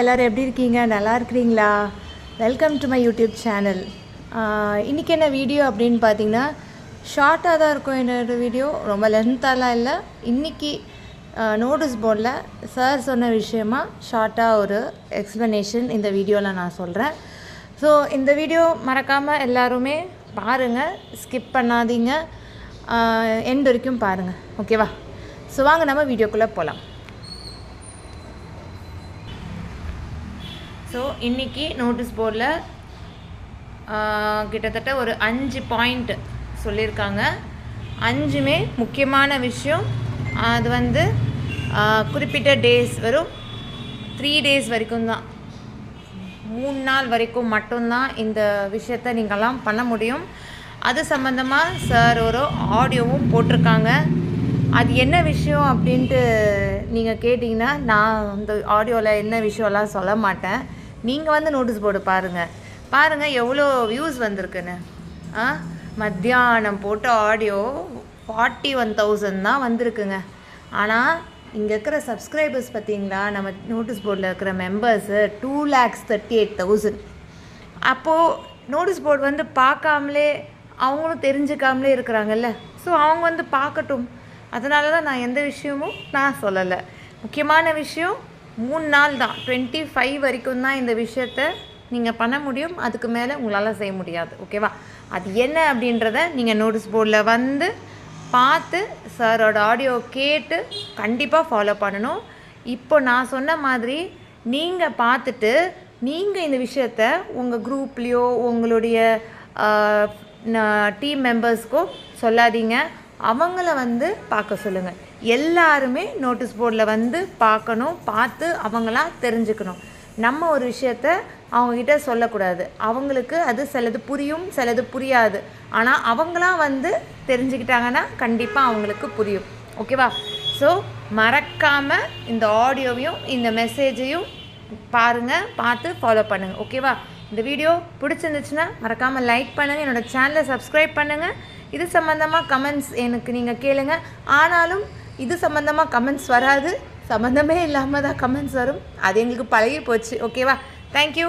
எல்லோரும் எப்படி இருக்கீங்க? நல்லா இருக்கிறீங்களா? Welcome to my YouTube channel இன்றைக்கி என்ன வீடியோ அப்படின்னு பார்த்தீங்கன்னா ஷார்ட்டாக தான் இருக்கும் என்னோட வீடியோ ரொம்ப லென்த்தாலாம் இல்லை. இன்றைக்கி நோட்டீஸ் போர்டில் சார் சொன்ன விஷயமா ஷார்ட்டாக ஒரு எக்ஸ்ப்ளனேஷன் இந்த வீடியோவில் நான் சொல்கிறேன் ஸோ இந்த வீடியோ மறக்காமல் எல்லாருமே பாருங்கள் ஸ்கிப் பண்ணாதீங்க. எண்ட் வரைக்கும் பாருங்கள் ஓகேவா ஸோ வாங்க நம்ம வீடியோக்குள்ளே போகலாம் ஸோ இன்றைக்கி நோட்டீஸ் போர்டில் கிட்டத்தட்ட ஒரு அஞ்சு பாயிண்ட் சொல்லியிருக்காங்க. அஞ்சுமே முக்கியமான விஷயம். அது வந்து குறிப்பிட்ட டேஸ் வரும் த்ரீ டேஸ் வரைக்கும் தான். மூணு நாள் வரைக்கும் மட்டும்தான் இந்த விஷயத்த நீங்கள்லாம் பண்ண முடியும். அது சம்மந்தமாக சார் ஒரு ஆடியோவும் போட்டிருக்காங்க. அது என்ன விஷயம் அப்படின்ட்டு நீங்கள் கேட்டிங்கன்னா நான் இந்த ஆடியோவில் என்ன விஷயம்லாம் சொல்ல மாட்டேன். நீங்கள் வந்து நோட்டீஸ் போர்டு பாருங்கள் பாருங்கள் எவ்வளோ வியூஸ் வந்திருக்குன்னு. ஆ? மத்தியானம் போட்ட ஆடியோ ஃபார்ட்டி ஒன் தௌசண்ட் தான் வந்திருக்குங்க. ஆனால் இங்கே இருக்கிற சப்ஸ்கிரைபர்ஸ் பார்த்தீங்களா? நம்ம நோட்டீஸ் போர்டில் இருக்கிற members two lakhs thirty eight thousand அப்போது நோட்டீஸ் போர்டு வந்து பார்க்காமலே அவங்களும் தெரிஞ்சுக்காமலே இருக்கிறாங்கல்ல. ஸோ அவங்க வந்து பார்க்கட்டும். அதனால தான் நான் எந்த விஷயமும் நான் சொல்லலை. முக்கியமான விஷயம் மூணு நாள் தான். டுவெண்ட்டி ஃபைவ் வரைக்கும் தான் இந்த விஷயத்த நீங்கள் பண்ண முடியும். அதுக்கு மேலே உங்களால் செய்ய முடியாது. ஓகேவா அது என்ன அப்படின்றத நீங்கள் நோட்டீஸ் போர்டில் வந்து பார்த்து சாரோட ஆடியோ கேட்டு கண்டிப்பாக ஃபாலோ பண்ணணும். இப்போ நான் சொன்ன மாதிரி நீங்கள் பார்த்துட்டு நீங்கள் இந்த விஷயத்த உங்கள் குரூப்லேயோ உங்களுடைய டீம் மெம்பர்ஸ்க்கோ சொல்லாதீங்க. அவங்கள வந்து பார்க்க சொல்லுங்கள் எல்லாருமே நோட்டீஸ் போர்டில் வந்து பார்க்கணும் பார்த்து அவங்களாம் தெரிஞ்சுக்கணும். நம்ம ஒரு விஷயத்த அவங்கக்கிட்ட சொல்லக்கூடாது. அவங்களுக்கு அது சிலது புரியும் சிலது புரியாது. ஆனால் அவங்களாம் வந்து தெரிஞ்சுக்கிட்டாங்கன்னா கண்டிப்பாக அவங்களுக்கு புரியும். ஓகேவா ஸோ மறக்காமல் இந்த ஆடியோவையும் இந்த மெசேஜையும் பாருங்கள் பார்த்து ஃபாலோ பண்ணுங்கள் ஓகேவா இந்த வீடியோ பிடிச்சிருந்துச்சுன்னா மறக்காமல் லைக் பண்ணுங்கள் என்னோடய சேனலை சப்ஸ்கிரைப் பண்ணுங்கள் இது சம்மந்தமாக கமெண்ட்ஸ் எனக்கு நீங்கள் கேளுங்க. ஆனாலும் இது சம்மந்தமாக கமெண்ட்ஸ் வராது. சம்மந்தமே இல்லாமல் தான் கமெண்ட்ஸ் வரும். அது எங்களுக்கு பழகி போச்சு. ஓகேவா தேங்க்யூ